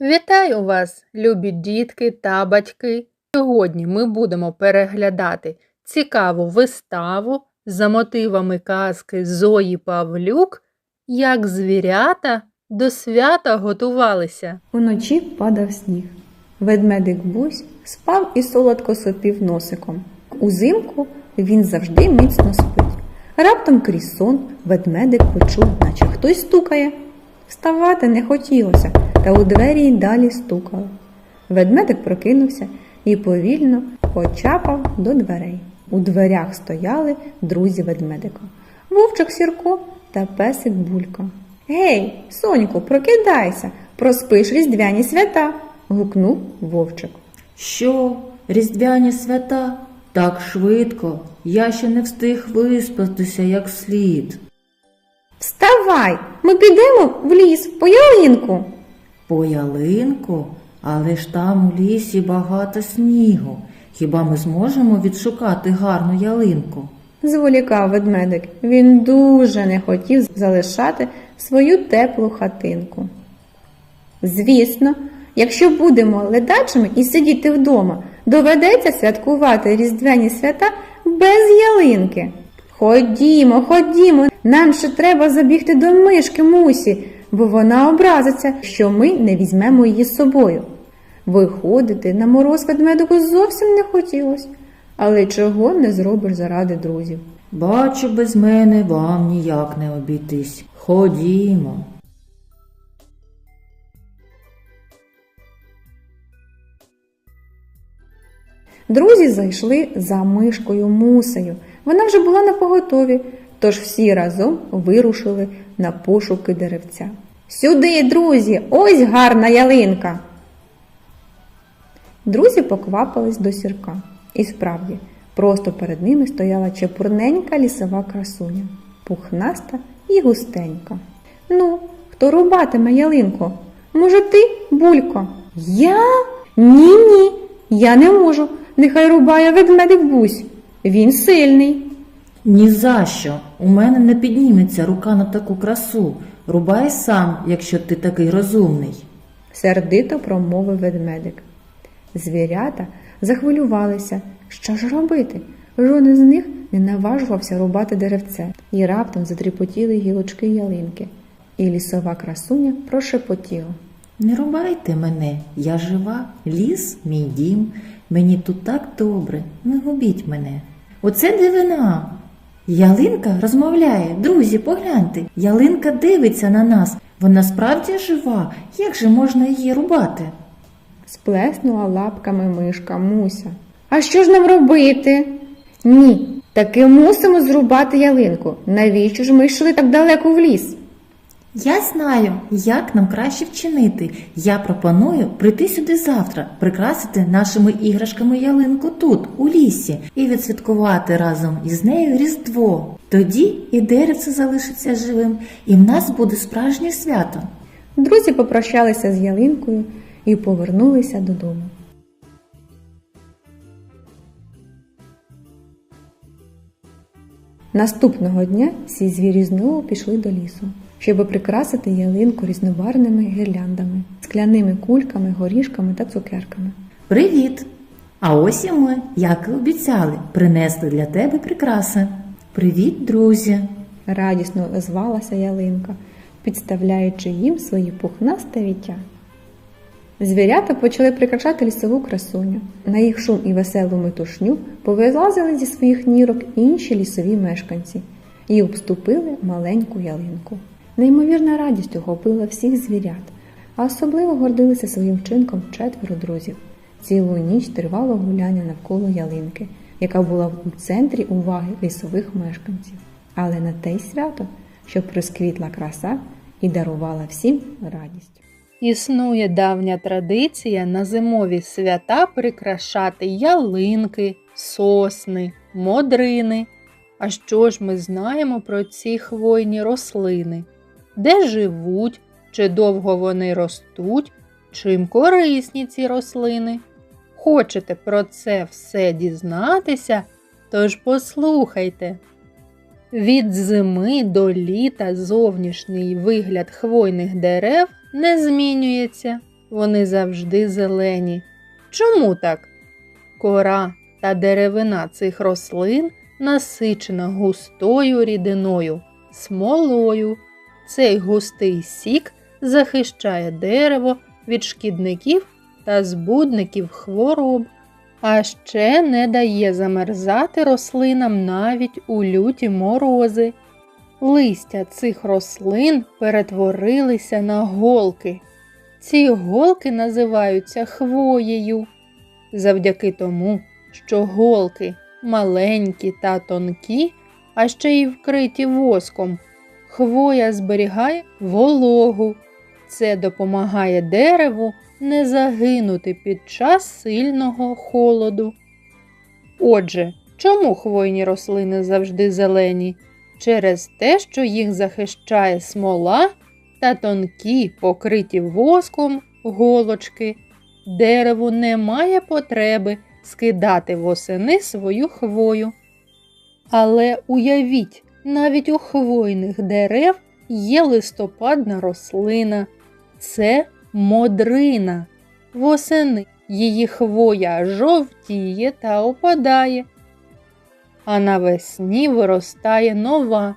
Вітаю вас, любі дітки та батьки! Сьогодні ми будемо переглядати цікаву виставу за мотивами казки Зої Павлюк, як звірята до свята готувалися. Уночі падав сніг. Ведмедик Бусь спав і солодко сопів носиком. Узимку він завжди міцно спить. Раптом крізь сон ведмедик почув, наче хтось стукає. Вставати не хотілося, та у двері й далі стукало. Ведмедик прокинувся і повільно почапав до дверей. У дверях стояли друзі ведмедика. Вовчик Сірко та песик Булька. Гей, соньку, прокидайся, проспиш різдвяні свята. гукнув вовчик. Що, різдвяні свята? Так швидко. Я ще не встиг виспатися як слід. Вставай, ми підемо в ліс по ялинку. По ялинку, але ж там у лісі багато снігу. Хіба ми зможемо відшукати гарну ялинку? Зволікав ведмедик. Він дуже не хотів залишати свою теплу хатинку. Звісно, якщо будемо ледачими і сидіти вдома, доведеться святкувати різдвяні свята без ялинки. Ходімо, ходімо, нам ще треба забігти до мишки Мусі, бо вона образиться, що ми не візьмемо її з собою. Виходити на мороз ведмедику зовсім не хотілося, але чого не зробиш заради друзів. Бачу, без мене вам ніяк не обійтись. Ходімо. Друзі зайшли за мишкою мусею. Вона вже була на поготові, тож всі разом вирушили на пошуки деревця. Сюди, друзі, ось гарна ялинка. Друзі поквапились до сірка. І справді, просто перед ними стояла чепурненька лісова красуня, пухнаста і густенька. Ну, хто рубатиме ялинку? Може, ти, булько? Я? Ні, ні, я не можу. Нехай рубає ведмедик бусь. Він сильний. Ні за що. У мене не підніметься рука на таку красу. Рубай сам, якщо ти такий розумний. сердито промовив ведмедик. Звірята захвилювалися. Що ж робити? Жоден з них не наважувався рубати деревце, і раптом затріпотіли гілочки ялинки, і лісова красуня прошепотіла. Не рубайте мене, я жива, ліс мій дім, мені тут так добре, не губіть мене. Оце дивина. Ялинка розмовляє, друзі, погляньте, ялинка дивиться на нас. Вона справді жива. Як же можна її рубати? Сплеснула лапками мишка Муся. А що ж нам робити? Ні, таки мусимо зрубати ялинку. Навіщо ж ми йшли так далеко в ліс? Я знаю, як нам краще вчинити. Я пропоную прийти сюди завтра, прикрасити нашими іграшками ялинку тут, у лісі, і відсвяткувати разом із нею Різдво. Тоді і деревце залишиться живим, і в нас буде справжнє свято. Друзі попрощалися з ялинкою і повернулися додому. Наступного дня всі звірі знову пішли до лісу, щоб прикрасити ялинку різнобарвними гірляндами, скляними кульками, горішками та цукерками. Привіт! А ось і ми, як і обіцяли, принесли для тебе прикраси. Привіт, друзі! Радісно озвалася ялинка, підставляючи їм свої пухнасте віття. Звірята почали прикрашати лісову красуню. На їх шум і веселу метушню повилазили зі своїх нірок інші лісові мешканці і обступили маленьку ялинку. Неймовірна радість охопила всіх звірят, а особливо гордилися своїм вчинком четверо друзів. Цілу ніч тривало гуляння навколо ялинки, яка була у центрі уваги лісових мешканців. Але на те й свято, щоб розквітла краса і дарувала всім радість. Існує давня традиція на зимові свята прикрашати ялинки, сосни, модрини. А що ж ми знаємо про ці хвойні рослини? Де живуть, чи довго вони ростуть, чим корисні ці рослини? Хочете про це все дізнатися? Тож послухайте. Від зими до літа зовнішній вигляд хвойних дерев не змінюється. вони завжди зелені. Чому так? Кора та деревина цих рослин насичена густою рідиною, смолою. Цей густий сік захищає дерево від шкідників та збудників хвороб, а ще не дає замерзати рослинам навіть у люті морози. Листя цих рослин перетворилися на голки. Ці голки називаються хвоєю. Завдяки тому, що голки маленькі та тонкі, а ще й вкриті воском, хвоя зберігає вологу. Це допомагає дереву не загинути під час сильного холоду. Отже, чому хвойні рослини завжди зелені? Через те, що їх захищає смола та тонкі, покриті воском голочки. Дереву немає потреби скидати восени свою хвою. Але уявіть, навіть у хвойних дерев є листопадна рослина. Це модрина. Восени її хвоя жовтіє та опадає. А навесні виростає нова.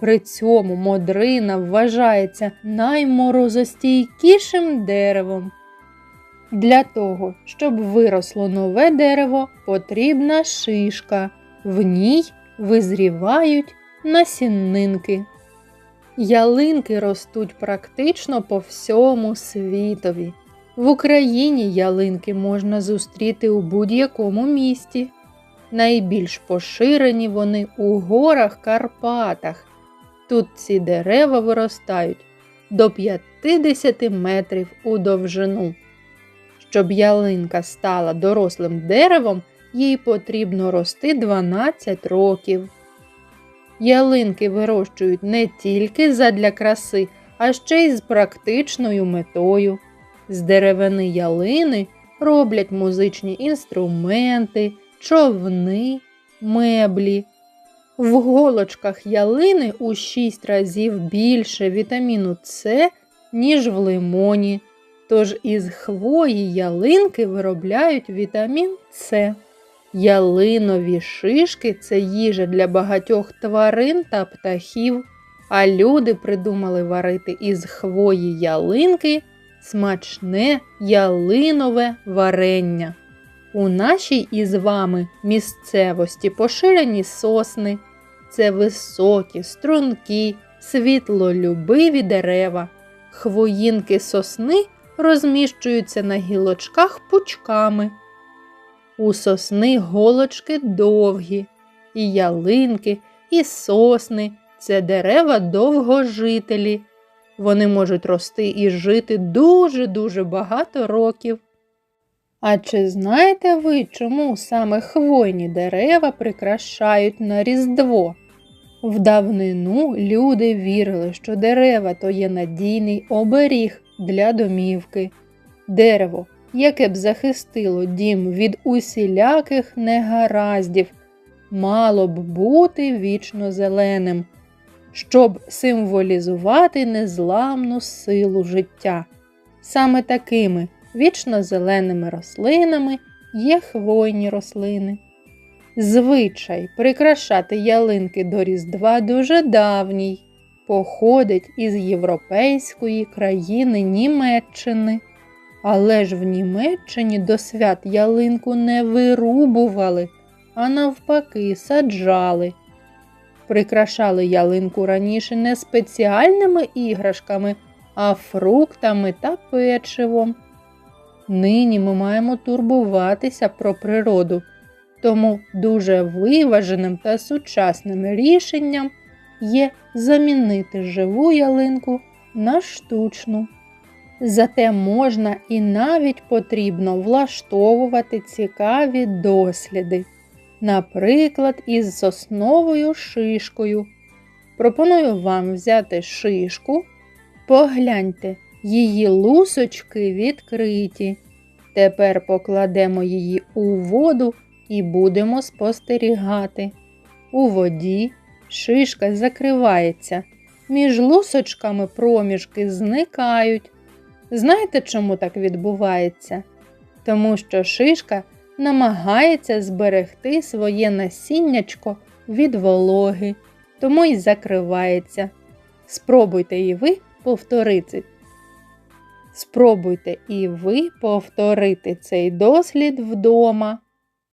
При цьому модрина вважається найморозостійкішим деревом. Для того, щоб виросло нове дерево, потрібна шишка. В ній визрівають насіннинки. Ялинки ростуть практично по всьому світові. В Україні ялинки можна зустріти у будь-якому місті. Найбільш поширені вони у горах Карпатах. Тут ці дерева виростають до 50 метрів у довжину. Щоб ялинка стала дорослим деревом, їй потрібно рости 12 років. Ялинки вирощують не тільки задля краси, а ще й з практичною метою. З деревини ялини роблять музичні інструменти, човни, меблі. В голочках ялини у 6 разів більше вітаміну С, ніж в лимоні. Тож із хвої ялинки виробляють вітамін С. Ялинові шишки це їжа для багатьох тварин та птахів, а люди придумали варити із хвої ялинки смачне ялинове варення. У нашій із вами місцевості поширені сосни. Це високі, стрункі, світлолюбиві дерева. Хвоїнки сосни розміщуються на гілочках пучками. У сосни голочки довгі, і ялинки, і сосни це дерева довгожителі. Вони можуть рости і жити дуже-дуже багато років. А чи знаєте ви, чому саме хвойні дерева прикрашають на Різдво? В давнину люди вірили, що дерева то є надійний оберіг для домівки. Дерево, яке б захистило дім від усіляких негараздів, мало б бути вічно зеленим, щоб символізувати незламну силу життя. Саме такими вічно зеленими рослинами є хвойні рослини. Звичай прикрашати ялинки до Різдва дуже давній, походить із європейської країни Німеччини. Але ж в Німеччині до свят ялинку не вирубували, а навпаки, саджали. Прикрашали ялинку раніше не спеціальними іграшками, а фруктами та печивом. Нині ми маємо турбуватися про природу, тому дуже виваженим та сучасним рішенням є замінити живу ялинку на штучну. Зате можна і навіть потрібно влаштовувати цікаві досліди, наприклад, із сосновою шишкою. Пропоную вам взяти шишку, погляньте, її лусочки відкриті. Тепер покладемо її у воду і будемо спостерігати. У воді шишка закривається, між лусочками проміжки зникають. Знаєте, чому так відбувається? Тому що шишка намагається зберегти своє насіннячко від вологи, тому й закривається. Спробуйте і ви повторити. Спробуйте і ви повторити цей дослід вдома.